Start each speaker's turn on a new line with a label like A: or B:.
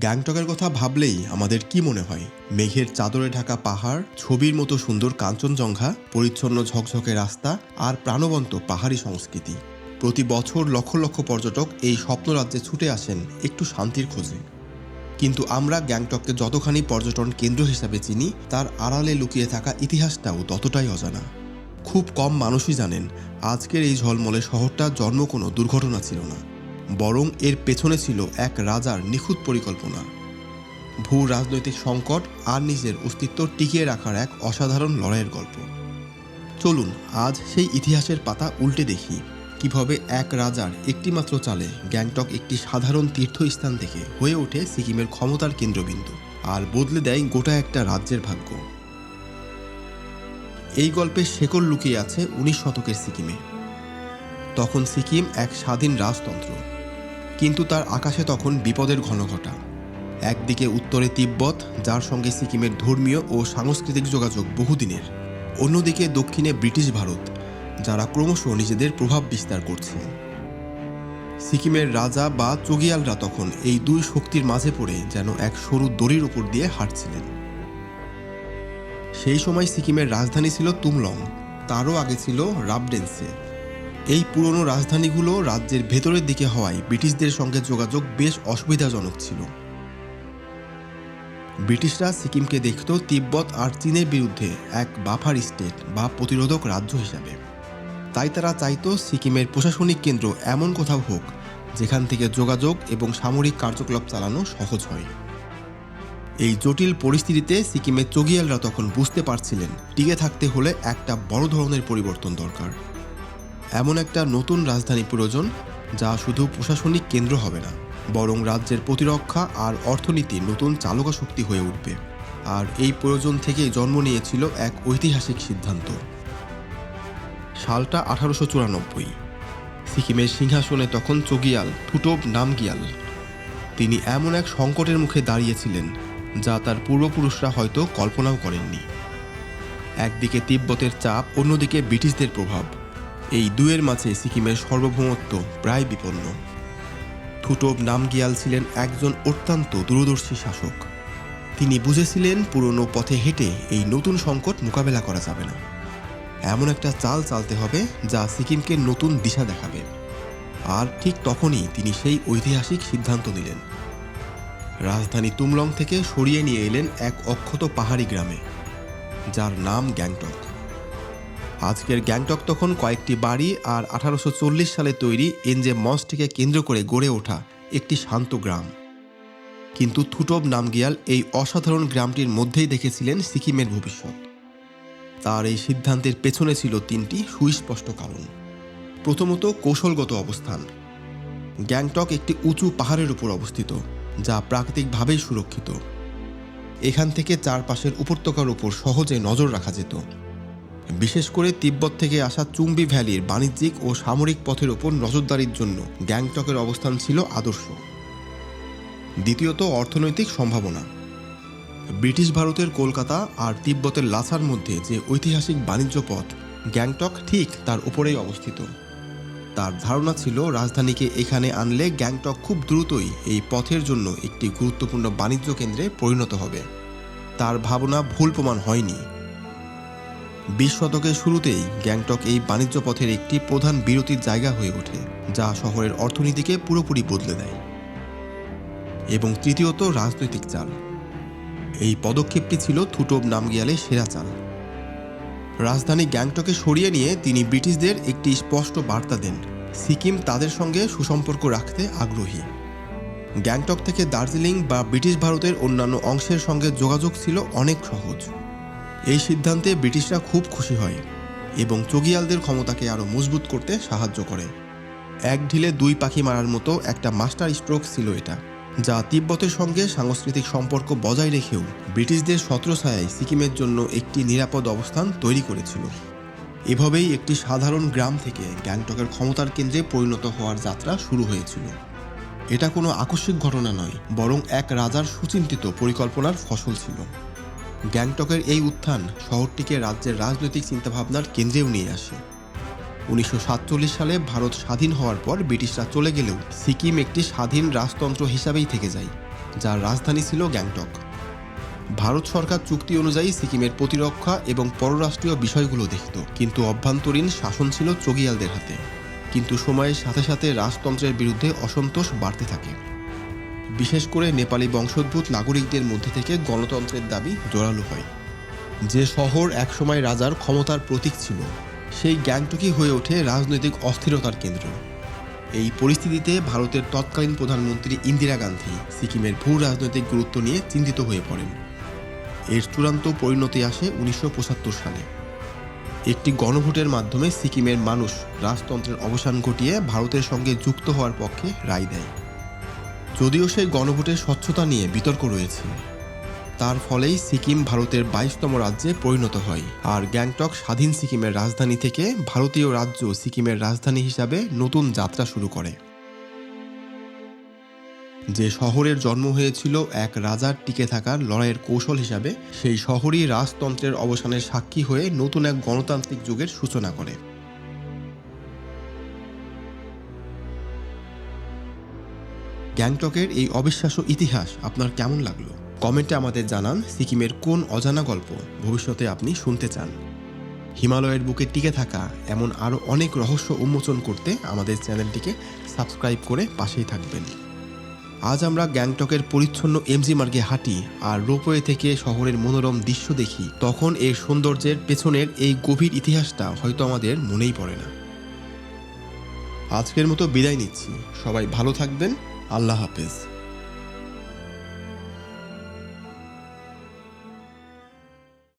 A: গ্যাংটকের কথা ভাবলেই আমাদের কি মনে হয়? মেঘের চাদরে ঢাকা পাহাড়, ছবির মতো সুন্দর কাঞ্চনজঙ্ঘা, পরিচ্ছন্ন ঝকঝকে রাস্তা আর প্রাণবন্ত পাহাড়ি সংস্কৃতি। প্রতি বছর লক্ষ লক্ষ পর্যটক এই স্বপ্ন রাজ্যে ছুটে আসেন একটু শান্তির খোঁজে। কিন্তু আমরা গ্যাংটককে যতখানি পর্যটন কেন্দ্র হিসাবে চিনি, তার আড়ালে লুকিয়ে থাকা ইতিহাসটাও ততটাই অজানা। খুব কম মানুষই জানেন, আজকের এই ঝলমলে শহরটা জন্ম কোনো দুর্ঘটনা ছিল না। বরং এর পেছনে ছিল এক রাজার নিখুঁত পরিকল্পনা। ভূ রাজনৈতিক সংকট আর নিজের অস্তিত্ব টিকিয়ে রাখার এক অসাধারণ লড়াইয়ের গল্প। চলুন, আজ সেই ইতিহাসের পাতা উল্টে দেখি, কীভাবে এক রাজার একটিমাত্র চালে গ্যাংটক একটি সাধারণ তীর্থস্থান থেকে হয়ে ওঠে সিকিমের ক্ষমতার কেন্দ্রবিন্দু আর বদলে দেয় গোটা একটা রাজ্যের ভাগ্য। এই গল্পের শেকড় লুকিয়ে আছে উনিশ শতকের সিকিমে। তখন সিকিম এক স্বাধীন রাজতন্ত্র। কিন্তু তার আকাশে তখন বিপদের ঘনঘটা একদিকে উত্তরে তিব্বত, যার সঙ্গে সিকিমের ধর্মীয় ও সাংস্কৃতিক যোগাযোগ বহুদিনের। অন্যদিকে দক্ষিণে ব্রিটিশ ভারত, যারা ক্রমশ নিজেদের প্রভাব বিস্তার করছে। সিকিমের রাজা বা চগিয়ালরা তখন এই দুই শক্তির মাঝে পড়ে যেন এক সরু দড়ির উপর দিয়ে হাঁটছিলেন। সেই সময় সিকিমের রাজধানী ছিল তুমলং, তারও আগে ছিল রাবডেন্সে। এই পুরনো রাজধানীগুলো রাজ্যের ভেতরের দিকে হওয়ায় ব্রিটিশদের সঙ্গে যোগাযোগ বেশ অসুবিধাজনক ছিল। ব্রিটিশরা সিকিমকে দেখত তিব্বত আর চীনের বিরুদ্ধে এক বাফার স্টেট বা প্রতিরোধক রাজ্য হিসাবে। তাই তারা চাইতো সিকিমের প্রশাসনিক কেন্দ্র এমন কোথাও হোক, যেখান থেকে যোগাযোগ এবং সামরিক কার্যকলাপ চালানো সহজ হয়। এই জটিল পরিস্থিতিতে সিকিমের চগিয়ালরা তখন বুঝতে পারছিলেন টিকে থাকতে হলে একটা বড় ধরনের পরিবর্তন দরকার। এমন একটা নতুন রাজধানী প্রয়োজন যা শুধু প্রশাসনিক কেন্দ্র হবে না, বরং রাজ্যের প্রতিরক্ষা আর অর্থনীতি নতুন চালকা শক্তি হয়ে উঠবে। আর এই প্রয়োজন থেকেই জন্ম নিয়েছিল এক ঐতিহাসিক সিদ্ধান্ত। সালটা আঠারোশো চুরানব্বই। সিকিমের সিংহাসনে তখন চগিয়াল ফুটোব নামগিয়াল। তিনি এমন এক সংকটের মুখে দাঁড়িয়েছিলেন যা তার পূর্বপুরুষরা হয়তো কল্পনাও করেননি। একদিকে তিব্বতের চাপ, অন্যদিকে ব্রিটিশদের প্রভাব। এই দুয়ের মাঝে সিকিমের সার্বভৌমত্ব প্রায় বিপন্ন। থুটোব নামগিয়াল ছিলেন একজন অত্যন্ত দূরদর্শী শাসক। তিনি বুঝেছিলেন পুরনো পথে হেঁটে এই নতুন সংকট মোকাবেলা করা যাবে না। এমন একটা চাল চালতে হবে যা সিকিমকে নতুন দিশা দেখাবে। আর ঠিক তখনই তিনি সেই ঐতিহাসিক সিদ্ধান্ত নিলেন। রাজধানী তুমলং থেকে সরিয়ে নিয়ে এলেন এক অক্ষত পাহাড়ি গ্রামে, যার নাম গ্যাংটক। আজকের গ্যাংটক তখন কয়েকটি বাড়ি আর আঠারোশো চল্লিশ সালে তৈরি এনজে মসটিকে কেন্দ্র করে গড়ে ওঠা একটি শান্ত গ্রাম। কিন্তু থুটব নামগিয়াল এই অসাধারণ গ্রামটির মধ্যেই দেখেছিলেন সিকিমের ভবিষ্যৎ। তার এই সিদ্ধান্তের পেছনে ছিল তিনটি সুস্পষ্ট কারণ। প্রথমত, কৌশলগত অবস্থান। গ্যাংটক একটি উঁচু পাহাড়ের উপর অবস্থিত, যা প্রাকৃতিকভাবেই সুরক্ষিত। এখান থেকে চারপাশের উপত্যকার উপর সহজে নজর রাখা যেত। বিশেষ করে তিব্বত থেকে আসা চুম্বি ভ্যালির বাণিজ্যিক ও সামরিক পথের ওপর নজরদারির জন্য গ্যাংটকের অবস্থান ছিল আদর্শ। দ্বিতীয়ত, অর্থনৈতিক সম্ভাবনা। ব্রিটিশ ভারতের কলকাতা আর তিব্বতের লাসার মধ্যে যে ঐতিহাসিক বাণিজ্য পথ, গ্যাংটক ঠিক তার উপরেই অবস্থিত। তার ধারণা ছিল রাজধানীকে এখানে আনলে গ্যাংটক খুব দ্রুতই এই পথের জন্য একটি গুরুত্বপূর্ণ বাণিজ্য কেন্দ্রে পরিণত হবে। তার ভাবনা ভুল প্রমাণ হয়নি। বিশ শতকের শুরুতেই গ্যাংটক এই বাণিজ্য পথের একটি প্রধান বিরতির জায়গা হয়ে ওঠে, যা শহরের অর্থনীতিকে পুরোপুরি বদলে দেয়। এবং তৃতীয়ত রাজনৈতিক চাল। এই পদক্ষেপটি ছিল থুটোব নামগিয়ালে সেরা চাল। রাজধানী গ্যাংটকে সরিয়ে নিয়ে তিনি ব্রিটিশদের একটি স্পষ্ট বার্তা দেন, সিকিম তাদের সঙ্গে সুসম্পর্ক রাখতে আগ্রহী। গ্যাংটক থেকে দার্জিলিং বা ব্রিটিশ ভারতের অন্যান্য অংশের সঙ্গে যোগাযোগ ছিল অনেক সহজ। এই সিদ্ধান্তে ব্রিটিশরা খুব খুশি হয় এবং চগিয়ালদের ক্ষমতাকে আরও মজবুত করতে সাহায্য করে। এক ঢিলে দুই পাখি মারার মতো একটা মাস্টার স্ট্রোক ছিল এটা, যা তিব্বতের সঙ্গে সাংস্কৃতিক সম্পর্ক বজায় রেখেও ব্রিটিশদের ছত্রছায়ায় সিকিমের জন্য একটি নিরাপদ অবস্থান তৈরি করেছিল। এভাবেই একটি সাধারণ গ্রাম থেকে গ্যাংটকের ক্ষমতার কেন্দ্রে পরিণত হওয়ার যাত্রা শুরু হয়েছিল। এটা কোনো আকস্মিক ঘটনা নয়, বরং এক রাজার সুচিন্তিত পরিকল্পনার ফসল ছিল। গ্যাংটকের এই উত্থান শহরটিকে রাজ্যের রাজনৈতিক চিন্তাভাবনার কেন্দ্রেও নিয়ে আসে। উনিশশো সাতচল্লিশ সালে ভারত স্বাধীন হওয়ার পর ব্রিটিশরা চলে গেলেও সিকিম একটি স্বাধীন রাজতন্ত্র হিসাবেই থেকে যায়, যার রাজধানী ছিল গ্যাংটক। ভারত সরকার চুক্তি অনুযায়ী সিকিমের প্রতিরক্ষা এবং পররাষ্ট্রীয় বিষয়গুলো দেখত, কিন্তু অভ্যন্তরীণ শাসন ছিল চগিয়ালদের হাতে। কিন্তু সময়ের সাথে সাথে রাজতন্ত্রের বিরুদ্ধে অসন্তোষ বাড়তে থাকে। বিশেষ করে নেপালি বংশোদ্ভূত নাগরিকদের মধ্যে থেকে গণতন্ত্রের দাবি জোরালো হয়। যে শহর একসময় রাজার ক্ষমতার প্রতীক ছিল, সেই গ্যাংটকই হয়ে ওঠে রাজনৈতিক অস্থিরতার কেন্দ্র। এই পরিস্থিতিতে ভারতের তৎকালীন প্রধানমন্ত্রী ইন্দিরা গান্ধী সিকিমের ভূ রাজনৈতিক গুরুত্ব নিয়ে চিন্তিত হয়ে পড়েন। এর চূড়ান্ত পরিণতি আসে উনিশশো পঁচাত্তর সালে। একটি গণভোটের মাধ্যমে সিকিমের মানুষ রাজতন্ত্রের অবসান ঘটিয়ে ভারতের সঙ্গে যুক্ত হওয়ার পক্ষে রায় দেয়। যদিও সেই গণভোটের স্বচ্ছতা নিয়ে বিতর্ক রয়েছে। তার ফলেই সিকিম ভারতের বাইশতম রাজ্যে পরিণত হয়। আর গ্যাংটক স্বাধীন সিকিমের রাজধানী থেকে ভারতীয় রাজ্য সিকিমের রাজধানী হিসাবে নতুন যাত্রা শুরু করে। যে শহরের জন্ম হয়েছিল এক রাজার টিকে থাকার লড়াইয়ের কৌশল হিসাবে, সেই শহরই রাজতন্ত্রের অবসানের সাক্ষী হয়ে নতুন এক গণতান্ত্রিক যুগের সূচনা করে। গ্যাংটকের এই অবিশ্বাস্য ইতিহাস আপনার কেমন লাগল? কমেন্টে আমাদের জানান সিকিমের কোন অজানা গল্প ভবিষ্যতে আপনি শুনতে চান। হিমালয়ের বুকে টিকে থাকা এমন আরও অনেক রহস্য উন্মোচন করতে আমাদের চ্যানেলটিকে সাবস্ক্রাইব করে পাশেই থাকবেন। আজ আমরা গ্যাংটকের পরিচ্ছন্ন এমজি মার্গে হাঁটি আর রোপওয়ে থেকে শহরের মনোরম দৃশ্য দেখি, তখন এর সৌন্দর্যের পেছনের এই গভীর ইতিহাসটা হয়তো আমাদের মনেই পড়ে না। আজকের মতো বিদায় নিচ্ছি। সবাই ভালো থাকবেন। আল্লাহ হাফেজ।